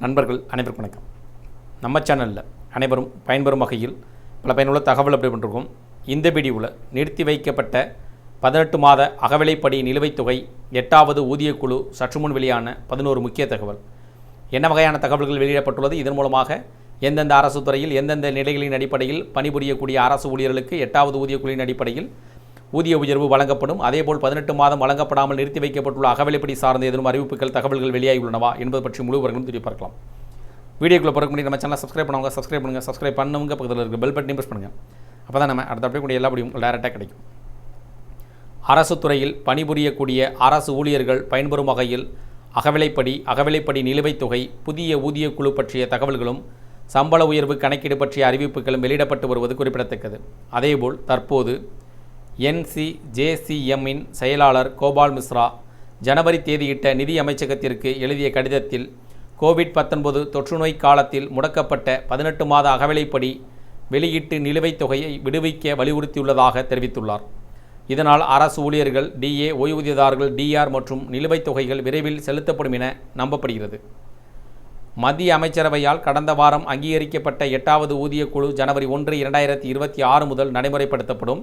நண்பர்கள் அனைவருக்கும் வணக்கம். நம்ம சேனலில் அனைவரும் பயன்பெறும் வகையில் பல பயனுள்ள தகவல் அப்படி பண்ணிருக்கோம். இந்த வீடியோவில் நிறுத்தி வைக்கப்பட்ட பதினெட்டு மாத அகவிலைப்படி நிலுவைத் தொகை எட்டாவது ஊதியக்குழு சற்று முன் வெளியான பதினோரு முக்கிய தகவல். என்ன வகையான தகவல்கள் வெளியிடப்பட்டுள்ளது? இதன் மூலமாக எந்தெந்த அரசு துறையில் எந்தெந்த நிலைகளின் அடிப்படையில் பணிபுரியக்கூடிய அரசு ஊழியர்களுக்கு எட்டாவது ஊதியக்குழுவின் அடிப்படையில் ஊதிய உயர்வு வழங்கப்படும். அதேபோல் பதினெட்டு மாதம் வழங்கப்படாமல் நிறுத்தி வைக்கப்பட்டுள்ள அகவிலைப்படி சார்ந்த ஏதேனும் அறிவிப்புகள் தகவல்கள் வெளியாகியுள்ளனவா என்பது பற்றி முழு விவரங்களும் தெரிய பார்க்கலாம் வீடியோக்குள்ளே பிறகு முன்னாடி நம்ம சேனல் சப்ஸ்கிரைப் பண்ணுவாங்க சப்ஸ்கிரைப் பண்ணுங்கள் சப்ஸ்கிரைப் பண்ணுங்க பக்கத்தில் இருக்க பெல் பட்டனையும் ப்ரெஸ் பண்ணுங்கள் அப்போ தான் நம்ம அடுத்த அப்படியே கூடிய எல்லா படியும் டேரெக்டாக கிடைக்கும். அரசு துறையில் பணிபுரியக்கூடிய அரசு ஊழியர்கள் பயன்பெறும் வகையில் அகவிலைப்படி அகவிலைப்படி நிலுவைத் தொகை புதிய ஊதியக்குழு பற்றிய தகவல்களும் சம்பள உயர்வு கணக்கீடு பற்றிய அறிவிப்புகளும் வெளியிடப்பட்டு வருவது குறிப்பிடத்தக்கது. அதேபோல் தற்போது என்சிஜேசிஎம்மின் செயலாளர் கோபால் மிஸ்ரா ஜனவரி தேதியிட்ட நிதி அமைச்சகத்திற்கு எழுதிய கடிதத்தில் கோவிட் பத்தொன்பது தொற்றுநோய் காலத்தில் முடக்கப்பட்ட பதினெட்டு மாத அகவிலைப்படி வெளியீட்டு நிலுவைத் தொகையை விடுவிக்க வலியுறுத்தியுள்ளதாக தெரிவித்துள்ளார். இதனால் அரசு ஊழியர்கள் டிஏ ஓய்வூதியதாரர்கள் டிஆர் மற்றும் நிலுவைத் தொகைகள் விரைவில் செலுத்தப்படும் என நம்பப்படுகிறது. மத்திய அமைச்சரவையால் கடந்த வாரம் அங்கீகரிக்கப்பட்ட எட்டாவது ஊதியக்குழு ஜனவரி ஒன்று இரண்டாயிரத்தி இருபத்தி ஆறு முதல் நடைமுறைப்படுத்தப்படும்.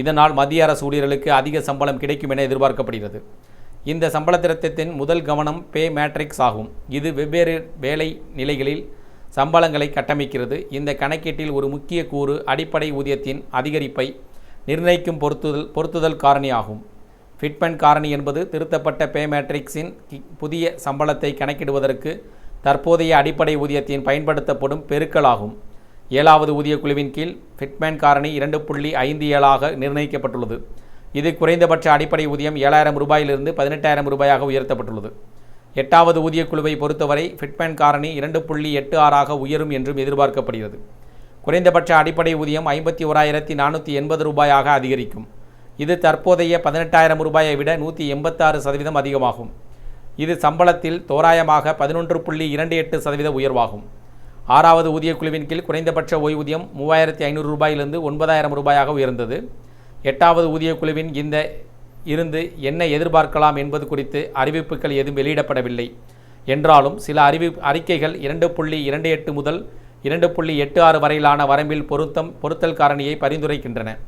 இதனால் மத்திய அரசு ஊழியர்களுக்கு அதிக சம்பளம் கிடைக்கும் என எதிர்பார்க்கப்படுகிறது. இந்த சம்பள திருத்தத்தின் முதல் கவனம் பே மேட்ரிக்ஸ் ஆகும். இது வெவ்வேறு வேலை நிலைகளில் சம்பளங்களை கட்டமைக்கிறது. இந்த கணக்கீட்டில் ஒரு முக்கிய கூறு அடிப்படை ஊதியத்தின் அதிகரிப்பை நிர்ணயிக்கும் பொருத்துதல் பொருத்துதல் காரணி ஆகும். ஃபிட்மென்ட் காரணி என்பது திருத்தப்பட்ட பே மேட்ரிக்ஸின் புதிய சம்பளத்தை கணக்கிடுவதற்கு தற்போதைய அடிப்படை ஊதியத்தின் பயன்படுத்தப்படும் பெருக்கலாகும் ஏழாவது ஊதிய குழுவின் கீழ் ஃபிட்மேன் காரணி இரண்டு புள்ளி ஐந்து ஏழாக நிர்ணயிக்கப்பட்டுள்ளது. இது குறைந்தபட்ச அடிப்படை ஊதியம் ஏழாயிரம் ரூபாயிலிருந்து பதினெட்டாயிரம் ரூபாயாக உயர்த்தப்பட்டுள்ளது. எட்டாவது ஊதியக்குழுவை பொறுத்தவரை ஃபிட்மேன் காரணி இரண்டு புள்ளி எட்டு ஆறாக உயரும் என்றும் எதிர்பார்க்கப்படுகிறது. குறைந்தபட்ச அடிப்படை ஊதியம் ஐம்பத்தி ஓராயிரத்தி நானூற்றி எண்பது ரூபாயாக அதிகரிக்கும். இது தற்போதைய பதினெட்டாயிரம் ரூபாயை விட நூற்றி எண்பத்தாறு சதவீதம் அதிகமாகும். இது சம்பளத்தில் தோராயமாக பதினொன்று புள்ளி இரண்டு எட்டு சதவீத உயர்வாகும். ஆறாவது ஊதியக்குழுவின் கீழ் குறைந்தபட்ச ஓய்வூதியம் மூவாயிரத்தி ஐநூறு ரூபாயிலிருந்து ஒன்பதாயிரம் ரூபாயாக உயர்ந்தது. எட்டாவது ஊதியக்குழுவின் இந்த இருந்து என்ன எதிர்பார்க்கலாம் என்பது குறித்து அறிவிப்புகள் எதுவும் வெளியிடப்படவில்லை. என்றாலும் சில அறிவி அறிக்கைகள் இரண்டு புள்ளி இரண்டு எட்டு முதல் இரண்டு புள்ளி எட்டு ஆறு வரையிலான வரம்பில் பொருத்தம் பொருத்தல் காரணியை பரிந்துரைக்கின்றன.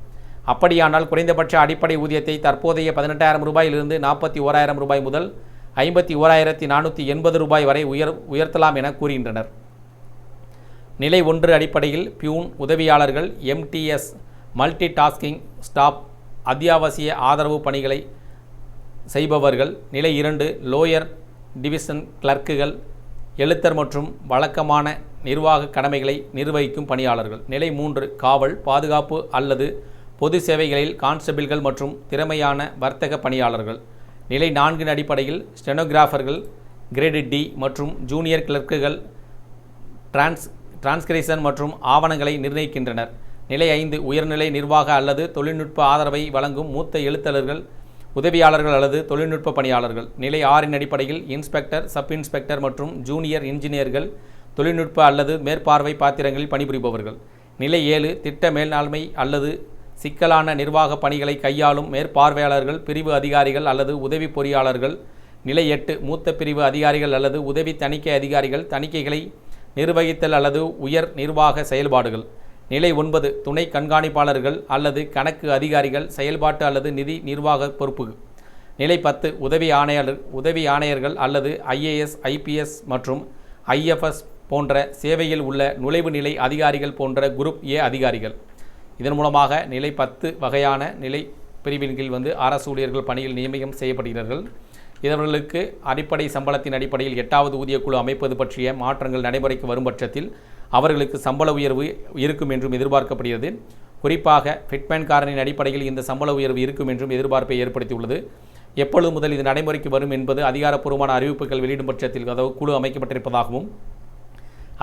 அப்படியானால் குறைந்தபட்ச அடிப்படை ஊதியத்தை தற்போதைய பதினெட்டாயிரம் ரூபாயிலிருந்து நாற்பத்தி ஓராயிரம் ரூபாய் முதல் ஐம்பத்தி ஓராயிரத்தி நானூற்றி எண்பது ரூபாய் வரை உயர் உயர்த்தலாம் என கூறுகின்றனர். நிலை ஒன்று அடிப்படையில் பியூன் உதவியாளர்கள் எம்டிஎஸ் மல்டி டாஸ்கிங் ஸ்டாப் அத்தியாவசிய ஆதரவு பணிகளை செய்பவர்கள். நிலை இரண்டு லோயர் டிவிஷன் கிளர்க்குகள் எழுத்தர் மற்றும் வழக்கமான நிர்வாக கடமைகளை நிர்வகிக்கும் பணியாளர்கள். நிலை மூன்று காவல் பாதுகாப்பு அல்லது பொது சேவைகளில் கான்ஸ்டபிள்கள் மற்றும் திறமையான வர்த்தக பணியாளர்கள். நிலை நான்கின் அடிப்படையில் ஸ்டெனோகிராஃபர்கள் கிரேடு டி மற்றும் ஜூனியர் கிளர்க்குகள் டிரான்ஸ் டிரான்ஸ்கிரேஷன் மற்றும் ஆவணங்களை நிர்ணயிக்கின்றனர். நிலை ஐந்து உயர்நிலை நிர்வாக அல்லது தொழில்நுட்ப ஆதரவை வழங்கும் மூத்த எழுத்தலர்கள் உதவியாளர்கள் அல்லது தொழில்நுட்ப பணியாளர்கள். நிலை ஆறின் அடிப்படையில் இன்ஸ்பெக்டர் சப் இன்ஸ்பெக்டர் மற்றும் ஜூனியர் இன்ஜினியர்கள் தொழில்நுட்ப அல்லது மேற்பார்வை பாத்திரங்களில் பணிபுரிபவர்கள். நிலை ஏழு திட்ட மேலாண்மை அல்லது சிக்கலான நிர்வாக பணிகளை கையாளும் மேற்பார்வையாளர்கள் பிரிவு அதிகாரிகள் அல்லது உதவி பொறியாளர்கள். நிலை எட்டு மூத்த பிரிவு அதிகாரிகள் அல்லது உதவி தணிக்கை அதிகாரிகள் தணிக்கைகளை நிர்வகித்தல் அல்லது உயர் நிர்வாக செயல்பாடுகள். நிலை ஒன்பது துணை கண்காணிப்பாளர்கள் அல்லது கணக்கு அதிகாரிகள் செயல்பாட்டு அல்லது நிதி நிர்வாக பொறுப்பு. நிலை பத்து உதவி ஆணையாளர் உதவி ஆணையர்கள் அல்லது ஐஏஎஸ் ஐபிஎஸ் மற்றும் ஐஎஃப்எஸ் போன்ற சேவையில் உள்ள நுழைவு நிலை அதிகாரிகள் போன்ற குரூப் ஏ அதிகாரிகள். இதன் மூலமாக நிலை பத்து வகையான நிலை பிரிவின் கீழ் வந்து அரசு ஊழியர்கள் பணியில் நியமனம் செய்யப்படுகிறார்கள். இவர்களுக்கு அடிப்படை சம்பளத்தின் அடிப்படையில் எட்டாவது ஊதியக்குழு அமைப்பது பற்றிய மாற்றங்கள் நடைமுறைக்கு வரும் பட்சத்தில் அவர்களுக்கு சம்பள உயர்வு இருக்கும் என்றும் எதிர்பார்க்கப்படுகிறது. குறிப்பாக ஃபிட்மேன் காரனின் அடிப்படையில் இந்த சம்பள உயர்வு இருக்கும் என்றும் எதிர்பார்ப்பை ஏற்படுத்தியுள்ளது. எப்பொழுது முதல் இது நடைமுறைக்கு வரும் என்பது அதிகாரப்பூர்வமான அறிவிப்புகள் வெளியிடும் பட்சத்தில் அதாவது குழு அமைக்கப்பட்டிருப்பதாகவும்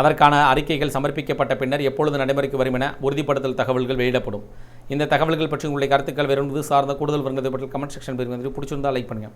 அதற்கான அறிக்கைகள் சமர்ப்பிக்கப்பட்ட பின்னர் எப்பொழுது நடைமுறைக்கு வரும் என உறுதிப்படுத்தல் தகவல்கள் வெளியிடப்படும். இந்த தகவல்கள் பற்றி உங்களுடைய கருத்துக்கள் வேறு சார்ந்த கூடுதல் வருங்கிறது பற்றி கமெண்ட் செக்ஷன் வந்து பிடிச்சிருந்தால் லைக் பண்ணுங்கள்